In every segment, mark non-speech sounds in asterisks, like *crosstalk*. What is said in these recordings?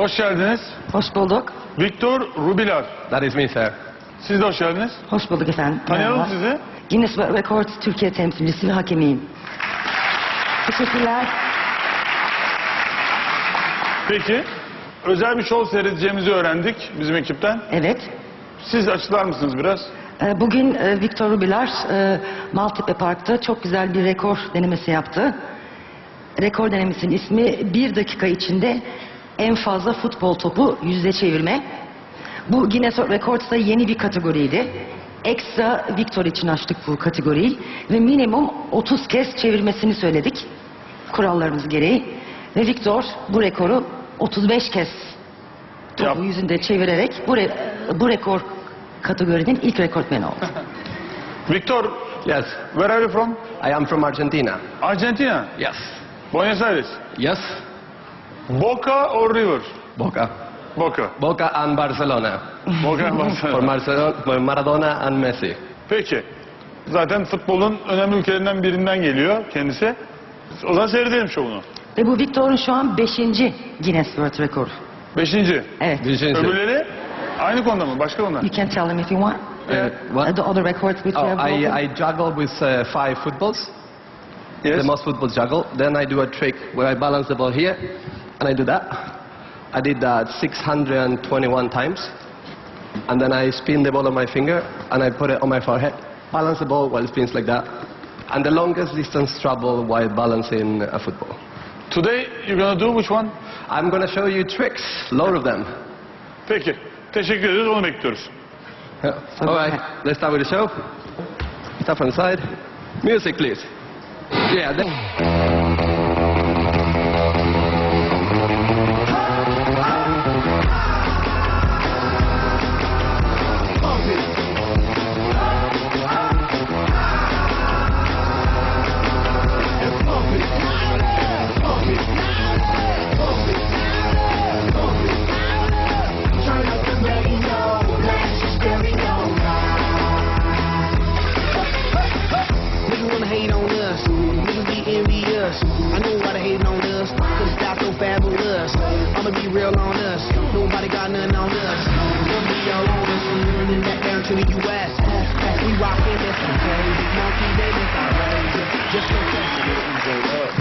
Hoş geldiniz. Hoş bulduk. Viktor Rubilar. That is me, sir. Siz de hoş geldiniz. Hoş bulduk efendim. Tanıyalım Merhaba. sizi. Guinness World Records Türkiye temsilcisi ve hakemiyim. Teşekkürler. Peki. Özel bir show seyredeceğimizi öğrendik bizim ekipten. Evet. Siz açıklar mısınız biraz? Ee, Bugün e, Victor Rubilar e, Maltepe Park'ta çok güzel bir rekor denemesi yaptı. Rekor denemesinin ismi bir dakika içinde en fazla futbol topu yüzde çevirme. Bu Guinness World Records'ta yeni bir kategoriydi. Ekstra Victor için açtık bu kategoriyi ve minimum 30 kez çevirmesini söyledik kurallarımız gereği. Ve Victor bu rekoru 35 kez topu Yap. yüzünde çevirerek bu, re- bu rekor kategorinin ilk rekortmeni oldu. *laughs* Viktor, Yes, where are you from? I am from Argentina. Argentina. Yes. Buenos Aires. Yes. Boca or River? Boca. Boca. Boca and Barcelona. Boca For, Barcelona. Marcelo, for Maradona and Messi. Peki. Zaten futbolun önemli ülkelerinden birinden geliyor kendisi. O zaman seyredelim şovunu. Ve bu Victor'un şu an 5. Guinness World Rekoru. Beşinci. Evet. Düşünsün. Öbürleri aynı konuda mı? Başka konuda? You can tell them if you want. Uh, what? Uh, the other records which we Oh, have I, broken. I juggle with uh, five footballs. Yes. The most footballs juggle. Then I do a trick where I balance the ball here, and I do that. I did that 621 times. And then I spin the ball on my finger, and I put it on my forehead. Balance the ball while it spins like that. And the longest distance travel while balancing a football. Today you're gonna do which one? I'm gonna show you tricks, load of them. Peki. Teşekkür ederiz. Onu bekliyoruz. Yeah. All right, let's start with the show. Start from the side. Music, please. Yeah. Real on us, nobody got nothing on us. Gonna be all on us, from London back down to the US. We rockin' this crazy monkey baby, outrageous. Just so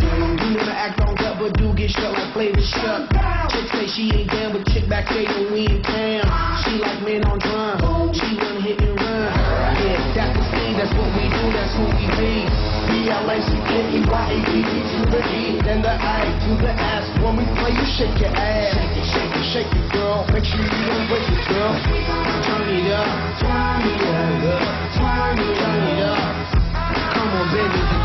You wanna act on gut, but do get shut like flavor shut. Chick say she ain't down, but chick back say when we in town. She like men on drum, she wanna hit and run. Yeah, that's the scene, that's what we do, that's who we be. B-L-A-C-K-E-Y-A-D-E to the E, then the I to the S. When we play, you shake your ass. Shake it, shake it, shake it, girl. Make sure you don't break it, girl. Turn it up, turn it up, turn it up. Come on, baby,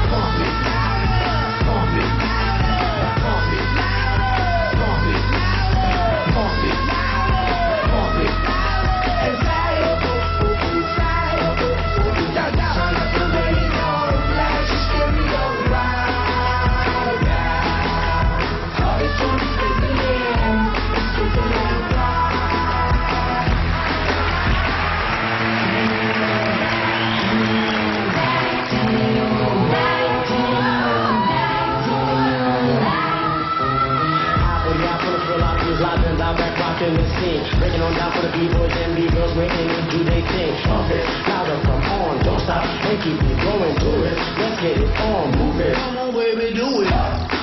scene. Breaking on down for the B-boys and B-girls, waiting to do they thing. Pump it, louder, come on, don't stop, and keep it going, do it. Let's get it on, move it. Come on, baby, do it.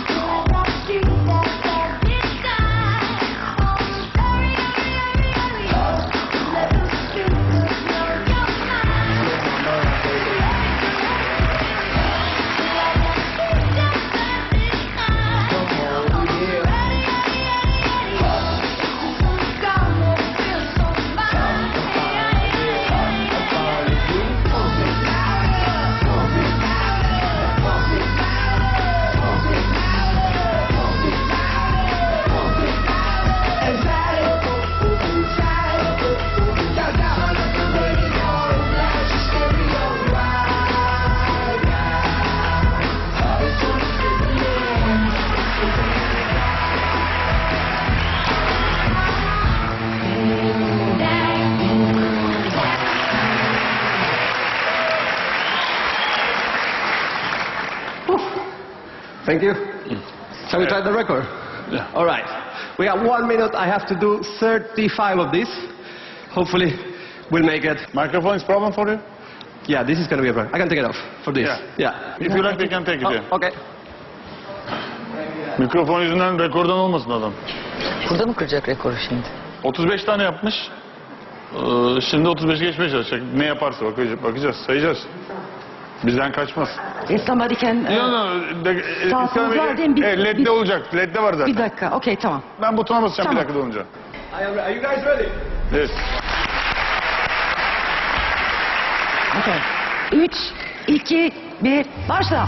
Thank you. Shall we try the record? Yeah. All right. We got one minute. I have to do 35 of this. Hopefully, we'll make it. Microphone is problem for you? Yeah, this is going to be a problem. I can take it off for this. Yeah. Yeah. If you like, we can take it. Oh, yeah. okay. Mikrofon yüzünden rekordan olmasın adam. Burada mı kıracak rekoru şimdi? 35 tane yapmış. Ee, şimdi 35 geçmeye çalışacak. Ne yaparsa bakacağız, bakacağız sayacağız. Bizden kaçmaz. If somebody can... No, no, e, Sağsınız var değil mi? Bir- e, LED'de bir- olacak. LED'de var zaten. Bir dakika. Okey tamam. Ben butona basacağım Tamam. bir dakika dolunca. I am, are you guys ready? Evet. Okey. Üç, iki, bir, başla.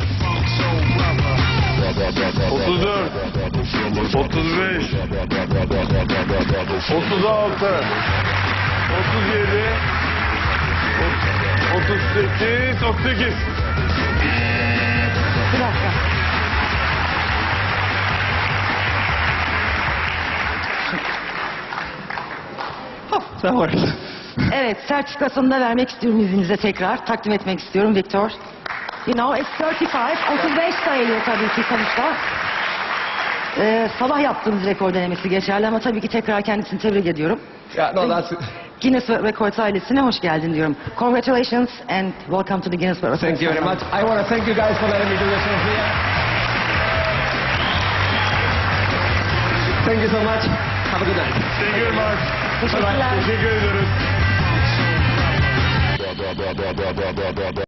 35, 36, 37, 38, 38. Bir dakika. That works. Evet, sertifikasını da vermek istiyorum izninizle tekrar. Takdim etmek istiyorum Victor. You know, it's 35. 35 sayılıyor tabii ki sonuçta. Ee, sabah yaptığımız rekor denemesi geçerli ama tabii ki tekrar kendisini tebrik ediyorum. Yeah, no, that's it. Guinness Records ailesine hoş geldin diyorum. Congratulations and welcome to the Guinness World Records. Thank you very much. I want to thank you guys for letting me do this here. Thank you so much. Have a good night. Thank you very much. Teşekkürler. Teşekkür ediyoruz.